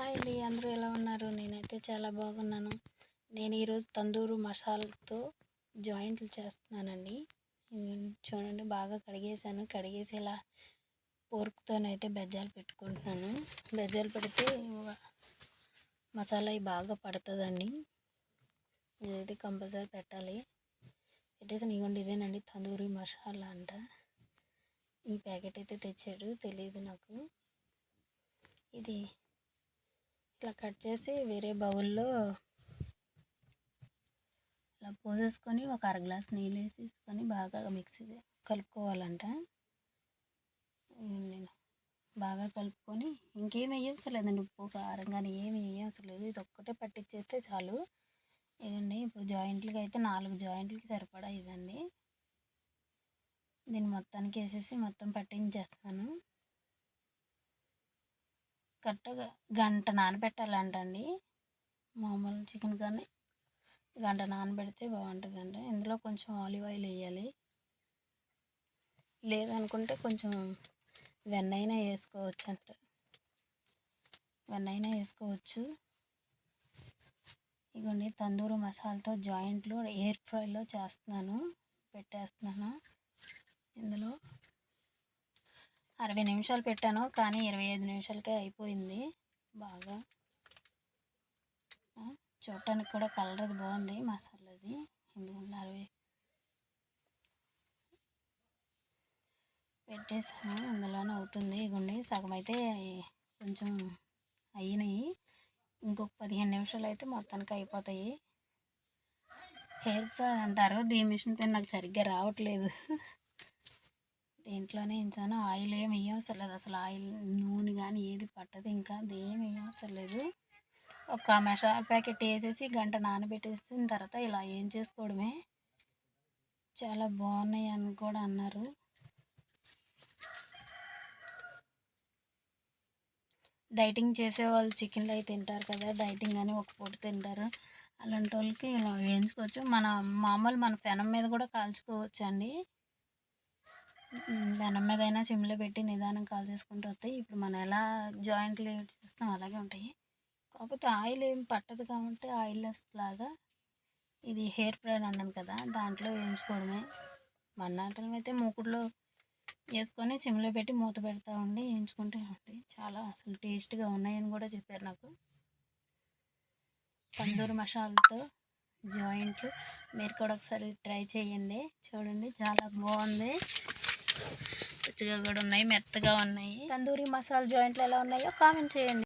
Hi అండి అందరూ ఎలా ఉన్నారు? నేనైతే చాలా బాగున్నాను. నేను ఈరోజు తందూరు మసాలాతో జాయింట్లు చేస్తున్నానండి. చూడండి బాగా కడిగేసాను కడిగేసి ఇలా పోర్క్తోనైతే బెజ్జాలు పెట్టుకుంటున్నాను. బెజ్జాలు పెడితే మసాలా బాగా పడుతుందండి. ఇదైతే కంపల్సరీ పెట్టాలి. పెట్టేసి ఇదిగోండి ఇదేనండి తందూరి మసాలా అంట. ఈ ప్యాకెట్ అయితే తెచ్చాడు తెలియదు నాకు. ఇది ఇట్లా కట్ చేసి వేరే బౌల్లో ఇలా పోసేసుకొని ఒక అర గ్లాస్ నీళ్ళు వేసేసుకొని బాగా మిక్సీ కలుపుకోవాలంట. నేను బాగా కలుపుకొని ఇంకేం వేయవసరం లేదండి ఉప్పు కారం కానీ ఏమి వేయవసరం లేదు ఇది ఒక్కటే పట్టించేస్తే చాలు. ఇదండి ఇప్పుడు జాయింట్లకి అయితే నాలుగు జాయింట్లకి సరిపడా ఇదండి. దీన్ని మొత్తానికి వేసేసి మొత్తం పట్టించేస్తాను కరెక్ట్గా గంట నానబెట్టాలంటండి. మామూలు చికెన్ కానీ గంట నానబెడితే బాగుంటుందండి. ఇందులో కొంచెం ఆలివ్ ఆయిల్ వేయాలి. లేదనుకుంటే కొంచెం వెన్నైనా వేసుకోవచ్చు అంట వెన్నైనా వేసుకోవచ్చు. ఇగోండి తందూరు మసాలాతో జాయింట్లు ఎయిర్ ఫ్రైలో చేస్తున్నాను. పెట్టేస్తున్నాను. ఇందులో అరవై నిమిషాలు పెట్టాను కానీ ఇరవై ఐదు నిమిషాలకే అయిపోయింది బాగా. చూడటానికి కూడా కలర్ అది బాగుంది మసాలాది ఎందుకంటే అరవై పెట్టేసాను అందులోనే అవుతుంది. ఇగోండి సగం అయితే కొంచెం అయినాయి. ఇంకొక పదిహేను నిమిషాలు అయితే మొత్తానికి అయిపోతాయి. హెయిర్ ఫ్రై అంటారు దీని మిషన్ పైన నాకు సరిగ్గా రావట్లేదు. దీంట్లోనే ఇంచాను. ఆయిల్ ఏమి వేయవసరం లేదు అసలు ఆయిల్ నూనె కానీ ఏది పట్టదు. ఇంకా దేమి వేయవసరలేదు ఒక మసాలా ప్యాకెట్ వేసేసి గంట నానబెట్టేసిన తర్వాత ఇలా ఏం చేసుకోవడమే. చాలా బాగున్నాయి అని కూడా అన్నారు. డైటింగ్ చేసే వాళ్ళు చికెన్లు అయితే తింటారు కదా. డైటింగ్ అని ఒక పూట తింటారు. అలాంటి వాళ్ళకి ఇలా వేయించుకోవచ్చు. మన మామూలు మన పెనం మీద కూడా కాల్చుకోవచ్చు అండి దానం మీద అయినా సిమ్లో పెట్టి నిదానం కాల్ చేసుకుంటూ వస్తాయి ఇప్పుడు మనం ఎలా జాయింట్లు చేస్తాం అలాగే ఉంటాయి. కాకపోతే ఆయిల్ ఏం పట్టదు కాబట్టి ఆయిల్ లాగా ఇది హెయిర్ ఫ్రైడ్ అన్నాను కదా దాంట్లో వేయించుకోవడమే. మన్నాటం అయితే మూకుడులో వేసుకొని సిమ్లో పెట్టి మూత పెడతా ఉండి వేయించుకుంటే ఉంటాయి చాలా అసలు టేస్ట్గా ఉన్నాయని కూడా చెప్పారు నాకు. పందూరు మసాలాతో జాయింట్లు మీరు కూడా ఒకసారి ట్రై చేయండి. చూడండి చాలా బాగుంది. రుచిగా కూడా ఉన్నాయి మెత్తగా ఉన్నాయి. తందూరి మసాలా జాయింట్లు ఎలా ఉన్నాయో కామెంట్ చేయండి.